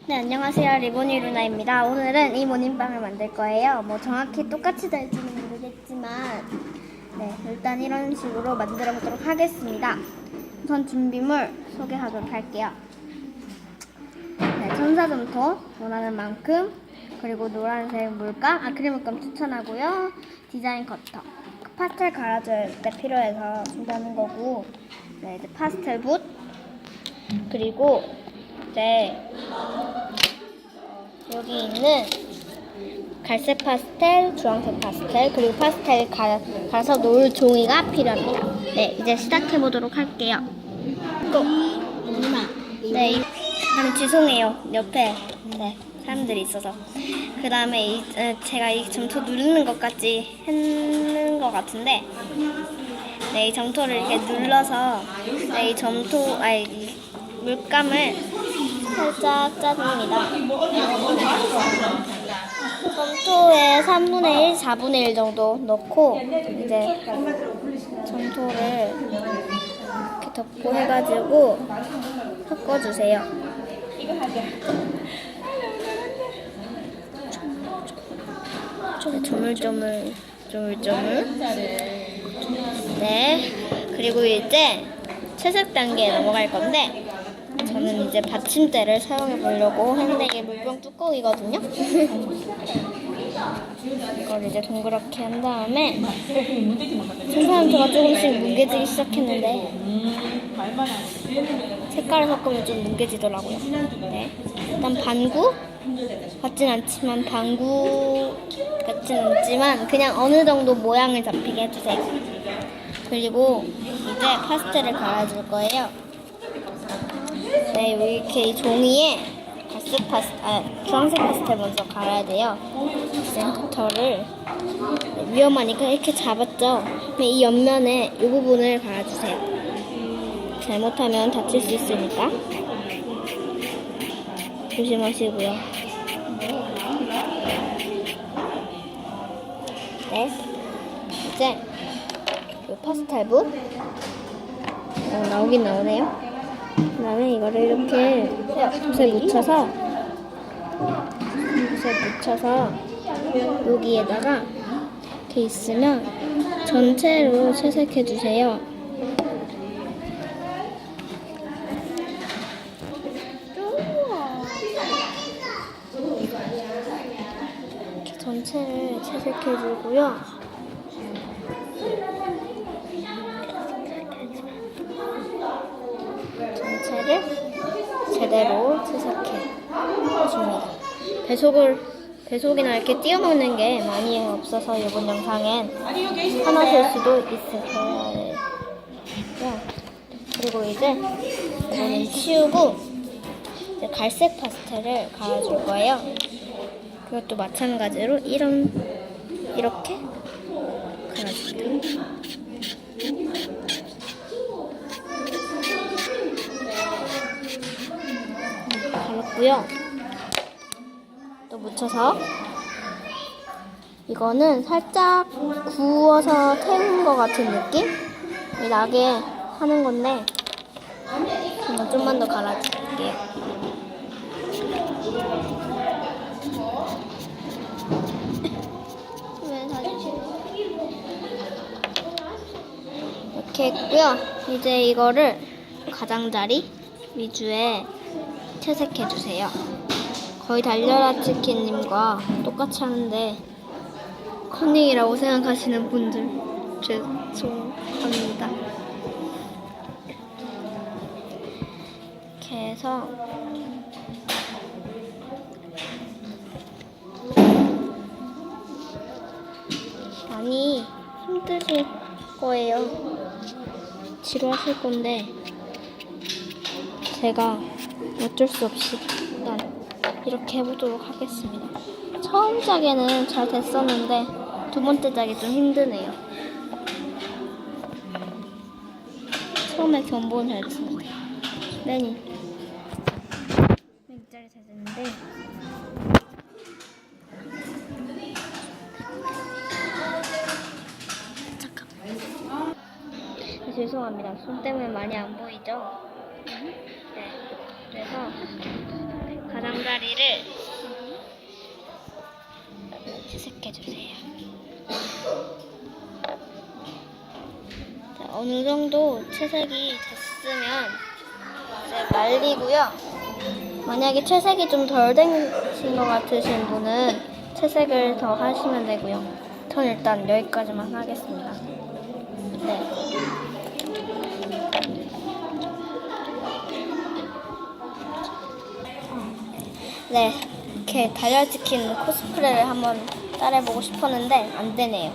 네, 안녕하세요. 리보니 루나입니다. 오늘은 이 모닝빵을 만들 거예요. 뭐 정확히 똑같이 될지는 모르겠지만, 네, 일단 이런 식으로 만들어 보도록 하겠습니다. 우선 준비물 소개하도록 할게요. 네, 천사점토 원하는 만큼, 그리고 노란색 물감, 아크릴 물감 추천하고요. 디자인 커터. 그 파스텔 갈아줄 때 필요해서 준비하는 거고, 네, 이제 파스텔 붓, 그리고 이제 여기 있는 갈색 파스텔, 주황색 파스텔, 그리고 파스텔 가, 가서 놓을 종이가 필요합니다. 네, 이제 시작해 보도록 할게요. 고! 네, 이, 아, 죄송해요. 옆에 네, 사람들이 있어서. 그 다음에 제가 이 점토 누르는 것까지 했는 것 같은데, 네, 이 점토를 이렇게 눌러서 네, 이 점토, 아니, 이 물감을 살짝 짜줍니다. 점토에 3분의 1, 4분의 1 정도 넣고 이제 점토를 이렇게 덮고 해가지고 섞어주세요. 네, 조물조물 조물조물 네 그리고 이제 채색 단계에 넘어갈 건데 이제 받침대를 사용해 보려고 하는데 이게 물병 뚜껑이거든요. 이걸 이제 동그랗게 한 다음에 생산토가 조금씩 뭉개지기 시작했는데 색깔을 섞으면 좀 뭉개지더라고요. 네. 일단 반구 같진 않지만 반구 같진 않지만 그냥 어느 정도 모양을 잡히게 해주세요. 그리고 이제 파스텔을 갈아줄 거예요. 네, 이렇게 이 종이에 갈색 파스, 아, 주황색 파스텔 먼저 갈아야 돼요. 센터를 네, 위험하니까 이렇게 잡았죠. 네, 이 옆면에 이 부분을 갈아주세요. 잘못하면 다칠 수 있으니까 조심하시고요. 네, 이제 이 파스텔 붓 어, 나오긴 나오네요. 그 다음에 이거를 이렇게 붓에 묻혀서 붓에 묻혀서 여기에다가 이렇게 있으면 전체로 채색해 주세요. 이렇게 전체를 채색해 주고요. 전체를 제대로 채색해 줍니다. 배속을 배속이나 이렇게 띄워먹는 게 많이 없어서 이번 영상엔 될 수도 있어요. 그리고 이제 이거는 치우고 이제 갈색 파스텔을 갈아줄 거예요. 그것도 마찬가지로 이런 이렇게 갈아줍니다. 갈았고요. 또 묻혀서 이거는 살짝 구워서 태운 것 같은 느낌이 나게 하는 건데 이거 좀만 더 갈아줄게요. 이렇게 했고요. 이제 이거를 가장자리 위주에 채색해 주세요. 거의 달려라 치킨님과 똑같이 하는데 컨닝이라고 생각하시는 분들 죄송합니다. 이렇게 해서 많이 힘드실 거예요. 지루하실 건데 제가 어쩔 수 없이 일단 이렇게 해보도록 하겠습니다. 처음 짝에는 잘 됐었는데 두 번째 짝이 좀 힘드네요. 처음에 견본 잘 됐었는데 맨이 맨 짝이 잘 됐는데 잠깐만 네, 죄송합니다. 손 때문에 많이 안 보이죠? 가리를 채색해 주세요. 자, 어느 정도 채색이 됐으면 이제 말리고요. 만약에 채색이 좀 덜 되신 것 같으신 분은 채색을 더 하시면 되고요. 전 일단 여기까지만 하겠습니다. 네. 네, 이렇게 달걀치킨 코스프레를 한번 따라해보고 싶었는데 안 되네요.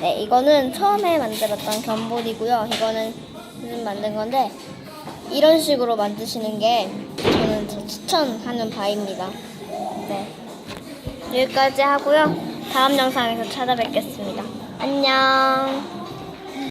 네, 이거는 처음에 만들었던 견볼이고요. 이거는 요즘 만든 건데 이런 식으로 만드시는 게 저는 더 추천하는 바입니다. 네, 여기까지 하고요. 다음 영상에서 찾아뵙겠습니다. 안녕.